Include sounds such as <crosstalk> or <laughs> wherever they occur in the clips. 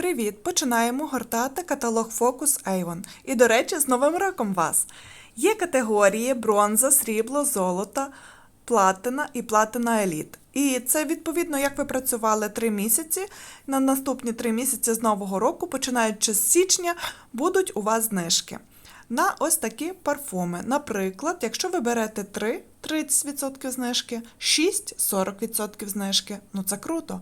Привіт! Починаємо гортати каталог Focus Avon. І, до речі, з Новим роком вас! Є категорії бронза, срібло, золото, платина і платина еліт. І це відповідно, як ви працювали 3 місяці. На наступні 3 місяці з нового року, починаючи з січня, будуть у вас знижки. На ось такі парфуми. Наприклад, якщо ви берете 3, 30% знижки, 6 40% знижки. Ну це круто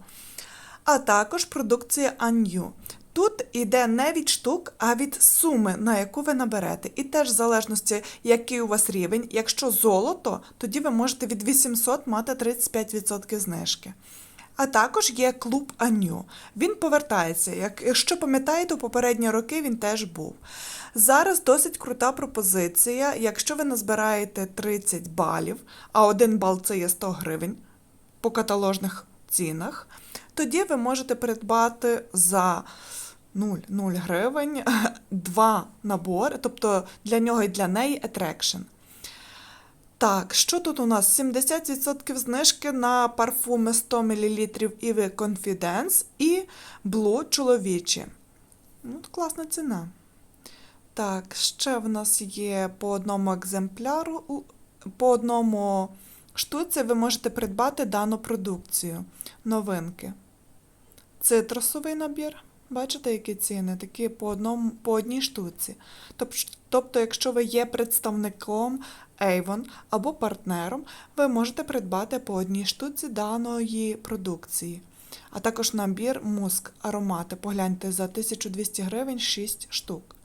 а також продукція Анью. Тут йде не від штук, а від суми, на яку ви наберете. І теж в залежності, який у вас рівень. Якщо золото, тоді ви можете від 800 мати 35% знижки. А також є клуб Аню. Він повертається. Як- Якщо пам'ятаєте, у попередні роки він теж був. Зараз досить крута пропозиція. Якщо ви назбираєте 30 балів, а один бал це є 100 гривень по каталожних цінах, тоді ви можете придбати за 0, 0 гривень <laughs> два набори, тобто для нього і для неї Attraction. Так, що тут у нас? 70% знижки на парфуми 100 мл Ivy Confidence і Blue чоловічі. Ну, класна ціна. Так, ще в нас є по одному екземпляру, по одному штуці ви можете придбати дану продукцію. Новинки. Цитрусовий набір. Бачите, які ціни? Такі по, одному, по одній штуці. Тобто, якщо ви є представником Avon або партнером, ви можете придбати по одній штуці даної продукції. А також набір муск аромати. Погляньте за 1200 гривень 6 штук.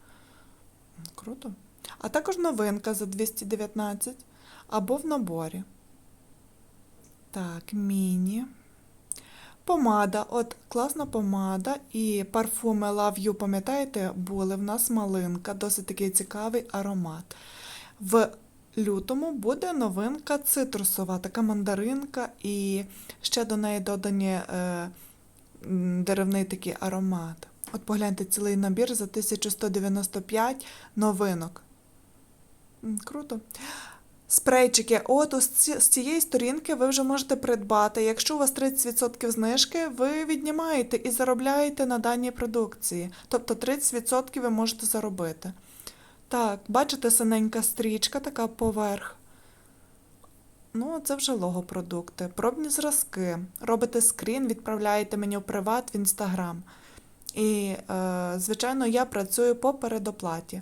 Круто. А також новинка за 219 або в наборі. Так, міні. Помада, от класна помада і парфуми Love You, пам'ятаєте, були в нас малинка, досить такий цікавий аромат. В лютому буде новинка цитрусова, така мандаринка, і ще до неї додані е, деревний такий аромат. От погляньте цілий набір за 1195 новинок. Круто. Спрейчики, от ці- з цієї сторінки ви вже можете придбати. Якщо у вас 30% знижки, ви віднімаєте і заробляєте на даній продукції. Тобто 30% ви можете заробити. Так, бачите, синенька стрічка така поверх. Ну, це вже логопродукти. Пробні зразки. Робите скрін, відправляєте мені у приват в інстаграм. І, е, звичайно, я працюю по передоплаті.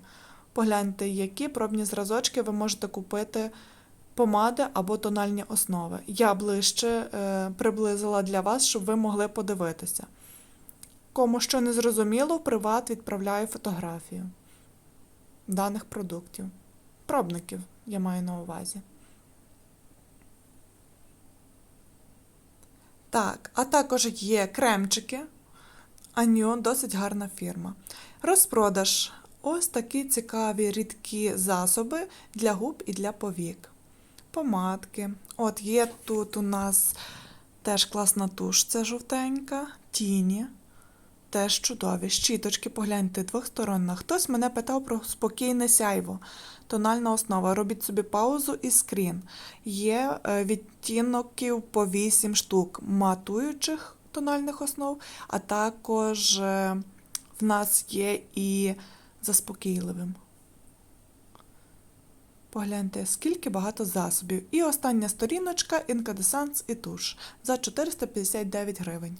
Погляньте, які пробні зразочки ви можете купити помади або тональні основи. Я ближче е, приблизила для вас, щоб ви могли подивитися. Кому що не зрозуміло, приват відправляю фотографію даних продуктів. Пробників, я маю на увазі. Так, а також є кремчики. Аньо досить гарна фірма. Розпродаж. Ось такі цікаві рідкі засоби для губ і для повік. Помадки. От є тут у нас теж класна туш, це жовтенька, тіні. Теж чудові. Щіточки, погляньте, двохсторонна. Хтось мене питав про спокійне сяйво. Тональна основа. Робіть собі паузу і скрін. Є е, відтінків по 8 штук матуючих тональних основ, а також е, в нас є і заспокійливим. Погляньте, скільки багато засобів. І остання сторіночка інкадесанс і туш за 459 гривень.